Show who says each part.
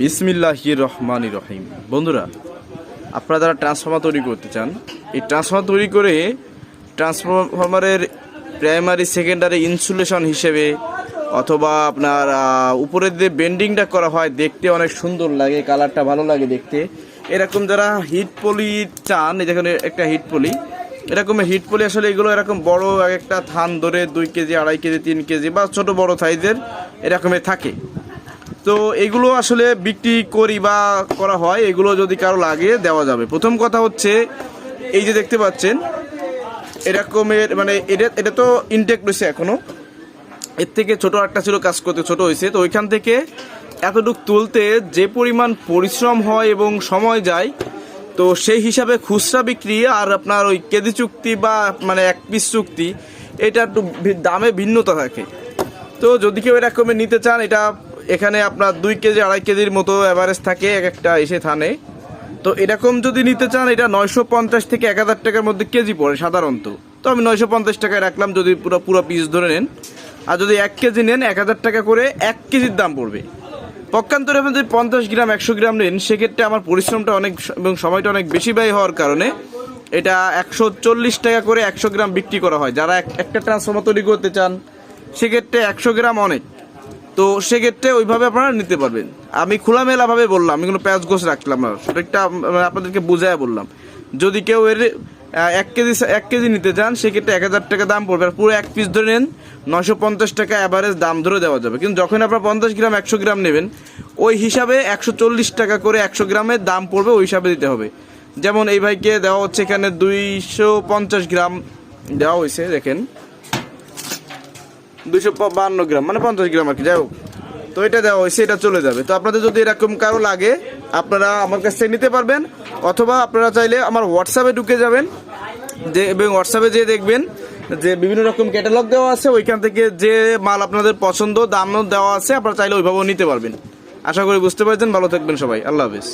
Speaker 1: বিসমিল্লাহি রহমান রহিম বন্ধুরা, আপনারা যারা ট্রান্সফর্মার তৈরি করতে চান, এই ট্রান্সফর্মার তৈরি করে ট্রান্সফরমারের প্রাইমারি সেকেন্ডারি ইনসুলেশন হিসেবে অথবা আপনার উপরের যে বেন্ডিংটা করা হয়, দেখতে অনেক সুন্দর লাগে কালারটা ভালো লাগে দেখতে। এরকম যারা হিট পলি চান যেখানে একটা হিট পলি এরকম হিট পলি আসলে এগুলো এরকম বড় একটা থান ধরে দুই কেজি, আড়াই কেজি, তিন কেজি বা ছোট বড় সাইজের এরকমের থাকে। তো এগুলো আসলে বিক্রি করি বা করা হয়, এগুলো যদি কারও লাগে দেওয়া যাবে। প্রথম কথা হচ্ছে, এই যে দেখতে পাচ্ছেন, এরকমের মানে এটা এটা তো ইনটেক রয়েছে এখনও। এর থেকে ছোটো একটা ছিল, কাজ করতে ছোট হয়েছে। তো ওইখান থেকে এতটুক তুলতে যে পরিমাণ পরিশ্রম হয় এবং সময় যায়, তো সেই হিসাবে খুচরা বিক্রি আর আপনার ওই কেজি চুক্তি বা মানে এক পিস চুক্তি, এটা একটু দামে ভিন্নতা থাকে। তো যদি কেউ এরকমের নিতে চান, এটা এখানে আপনার দুই কেজি, আড়াই কেজির মতো অ্যাভারেজ থাকে, এক একটা এসে থানে। তো এরকম যদি নিতে চান, এটা নয়শো পঞ্চাশ থেকে এক হাজার টাকার মধ্যে কেজি পড়ে সাধারণত। তো আমি নয়শো পঞ্চাশ টাকায় রাখলাম, যদি পুরো পুরো পিস ধরে নেন। আর যদি এক কেজি নেন, এক হাজার টাকা করে এক কেজির দাম পড়বে। পক্ষান্তরে আপনি যদি পঞ্চাশ গ্রাম, একশো গ্রাম নেন, সেক্ষেত্রে আমার পরিশ্রমটা অনেক এবং সময়টা অনেক বেশি ব্যয় হওয়ার কারণে এটা একশো চল্লিশ টাকা করে একশো গ্রাম বিক্রি করা হয়। যারা এক- একটা ট্রান্সফর্মার তৈরি করতে চান, সেক্ষেত্রে একশো গ্রাম অনেক। তো সেক্ষেত্রে ওইভাবে আপনারা নিতে পারবেন। আমি খোলামেলাভাবে বললাম, আমি কোনো প্যাঁচ গোছ রাখলাম না। সেটা আপনাদেরকে বুঝায় বললাম। যদি কেউ এর এক কেজি এক কেজি নিতে চান সেক্ষেত্রে এক হাজার টাকা দাম পড়বে। আর পুরো এক পিস ধরে নেন নশো পঞ্চাশ টাকা অ্যাভারেজ দাম ধরে দেওয়া যাবে। কিন্তু যখন আপনার পঞ্চাশ গ্রাম, একশো গ্রাম নেবেন, ওই হিসাবে একশো চল্লিশ টাকা করে একশো গ্রামের দাম পড়বে, ওই হিসাবে দিতে হবে। যেমন এই ভাইকে দেওয়া হচ্ছে এখানে দুইশো পঞ্চাশ গ্রাম দেওয়া হয়েছে, দেখেন। দুশো বান্ন গ্রাম মানে পঞ্চাশ গ্রাম আর কি, যাই হোক। তো এটা দেওয়া হয়েছে, এটা চলে যাবে। তো আপনাদের যদি এরকম কারও লাগে, আপনারা আমার কাছ থেকে নিতে পারবেন, অথবা আপনারা চাইলে আমার হোয়াটসঅ্যাপে ঢুকে যাবেন, যে এবং হোয়াটসঅ্যাপে যেয়ে দেখবেন যে বিভিন্ন রকম ক্যাটালগ দেওয়া আছে, ওইখান থেকে যে মাল আপনাদের পছন্দ দামও দেওয়া আছে, আপনারা চাইলে ওইভাবেও নিতে পারবেন। আশা করি বুঝতে পারছেন, ভালো থাকবেন সবাই, আল্লাহ হাফিজ।